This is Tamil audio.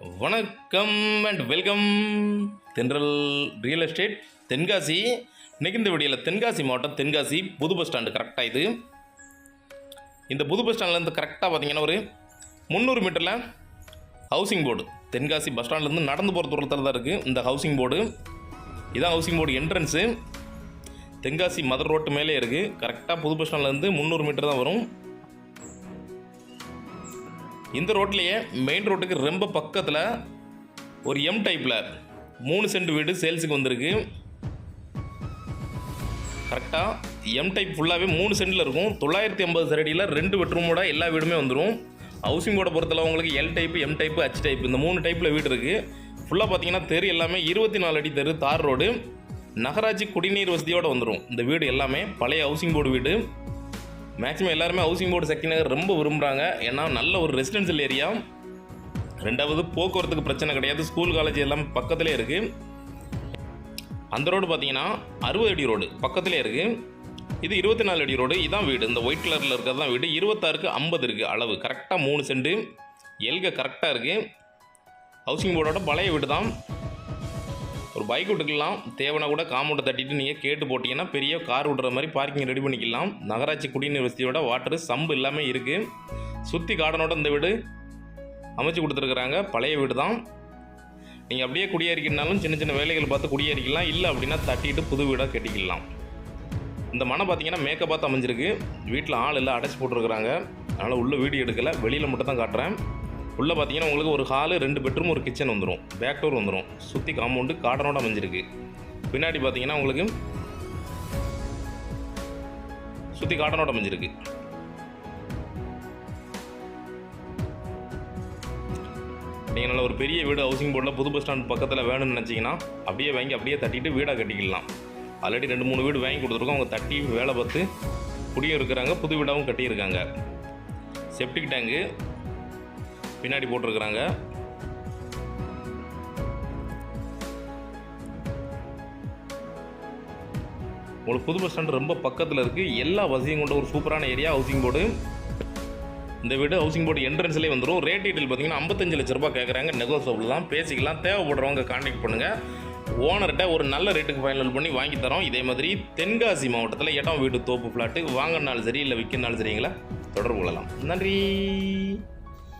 வணக்கம் and welcome Thendral real estate Tenkasi. இன்னைக்கு இந்த வீடியோவில் தென்காசி மாவட்டம் தென்காசி புது பஸ் ஸ்டாண்டு கரெக்டாக இது. இந்த புது பஸ் ஸ்டாண்ட்லேருந்து கரெக்டாக பார்த்தீங்கன்னா ஒரு முந்நூறு மீட்டரில் ஹவுசிங் போர்டு தென்காசி பஸ் ஸ்டாண்ட்லேருந்து நடந்து போகிற தூரத்தில் தான் இருக்குது இந்த ஹவுசிங் போர்டு இதான் ஹவுசிங் போர்டு என்ட்ரன்ஸு தென்காசி மதர் ரோட்டு மேலே இருக்குது கரெக்டாக புது பஸ் ஸ்டாண்ட்லேருந்து முந்நூறு மீட்டர் தான் வரும். இந்த ரோட்லேயே மெயின் ரோட்டுக்கு ரொம்ப பக்கத்தில் ஒரு எம் டைப்பில் மூணு சென்ட் வீடு சேல்ஸுக்கு வந்திருக்கு. கரெக்டாக எம் டைப் ஃபுல்லாகவே மூணு சென்டில் இருக்கும். தொள்ளாயிரத்தி ஐம்பது சரடியில் ரெண்டு பெட்ரூமோட எல்லா வீடுமே வந்துடும் ஹவுசிங் போர்டை பொறுத்தளவு உங்களுக்கு L type M type H type இந்த மூணு டைப்பில் வீடு இருக்குது ஃபுல்லாக பார்த்தீங்கன்னா தெரு எல்லாமே இருபத்தி நாலு அடி தெரு தார் ரோடு. நகராட்சி குடிநீர் வசதியோடு வந்துடும் இந்த வீடு எல்லாமே பழைய ஹவுசிங் போர்டு வீடு. மேக்ஸிமம் எல்லாருமே ஹவுசிங் போர்டு சக்தி நகர் ரொம்ப விரும்புகிறாங்க ஏன்னா நல்ல ஒரு ரெசிடென்சியல் ஏரியா ரெண்டாவது போக்குவரத்துக்கு பிரச்சனை கிடையாது. ஸ்கூல் காலேஜ் எல்லாம் பக்கத்துலேயே இருக்குது அந்த ரோடு பார்த்தீங்கன்னா அறுபது அடி ரோடு பக்கத்துலேயே இருக்குது இது இருபத்தி நாலு அடி ரோடு இதான் வீடு. இந்த ஒயிட் கலரில் இருக்கிறது தான் வீடு. இருபத்தாறுக்கு ஐம்பது இருக்குது அளவு. கரெக்டாக மூணு சென்ட் எல்க கரெக்டாக இருக்குது ஹவுசிங் போர்டோட பழைய வீடு தான் ஒரு பைக் விட்டுக்கலாம். தேவைன்னா கூட காம்பவுண்டை தட்டிட்டு நீங்கள் கேட்டு போட்டிங்கன்னா பெரிய கார் விடுற மாதிரி பார்க்கிங் ரெடி பண்ணிக்கலாம். நகராட்சி குடிநீர் வசதியோட வாட்டர் சம்பு எல்லாமே இருக்குது சுற்றி கார்டனோட இந்த வீடு அமைச்சு கொடுத்துருக்குறாங்க. பழைய வீடு தான். நீங்கள் அப்படியே குடியேறிக்கினாலும் சின்ன சின்ன வேலைகள் பார்த்து குடியேறிக்கலாம். இல்லை அப்படின்னா தட்டிட்டு புது வீடாக கட்டிக்கலாம். இந்த மனை பார்த்தீங்கன்னா மேக்கப் பார்த்து அமைஞ்சிருக்கு. வீட்டில் ஆள் எல்லாம் அடைச்சி போட்டிருக்கிறாங்க. அதனால் உள்ளே வீடியோ எடுக்கலை. வெளியில் மட்டும் தான் காட்டுறேன். உள்ளே பார்த்தீங்கன்னா உங்களுக்கு ஒரு ஹாலு ரெண்டு பெட்ரூம் ஒரு கிச்சன் வந்துடும் பேக் டோர் வந்துடும் சுற்றி காம்பவுண்டு கார்டனோட அமைஞ்சிருக்கு. பின்னாடி பார்த்தீங்கன்னா உங்களுக்கு சுற்றி கார்டனோட அமைஞ்சிருக்கு. நீங்கள் நல்ல ஒரு பெரிய வீடு ஹவுசிங் போர்டில் புது பஸ் ஸ்டாண்ட் பக்கத்தில் வேணும்னு நினச்சிங்கன்னா அப்படியே வாங்கி அப்படியே தட்டிட்டு வீடாக கட்டிக்கலாம். ஆல்ரெடி ரெண்டு மூணு வீடு வாங்கி கொடுத்துருக்கோம். அவங்க தட்டி வேலை பார்த்து குடியும் இருக்கிறாங்க புது வீடாகவும் கட்டியிருக்காங்க. செப்டிக் டேங்கு பின்னாடி போட்டிருக்கிறாங்க. உங்களுக்கு புது பஸ் ஸ்டாண்ட் ரொம்ப பக்கத்தில் இருக்குது எல்லா வசதியும் கொண்ட ஒரு சூப்பரான ஏரியா ஹவுசிங் போர்டு இந்த வீடு ஹவுசிங் போர்டு என்ட்ரன்ஸ்லேயே வந்துடும் ரேட் டீட்டெயில் பார்த்தீங்கன்னா ஐம்பத்தஞ்சு லட்ச ரூபாய் கேட்குறாங்க நெகோசியபிள் தான். பேசிக்கலாம். தேவைப்படுறவங்க காண்டாக்ட் பண்ணுங்கள் ஓனர்கிட்ட ஒரு நல்ல ரேட்டுக்கு ஃபைனல் பண்ணி வாங்கி தரோம். இதே மாதிரி தென்காசி மாவட்டத்தில் இடம் வீடு தோப்பு ஃப்ளாட்டு வாங்கினாலும் சரி இல்லை விற்கினாலும் சரிங்களா தொடர்பு கொள்ளலாம். நன்றி.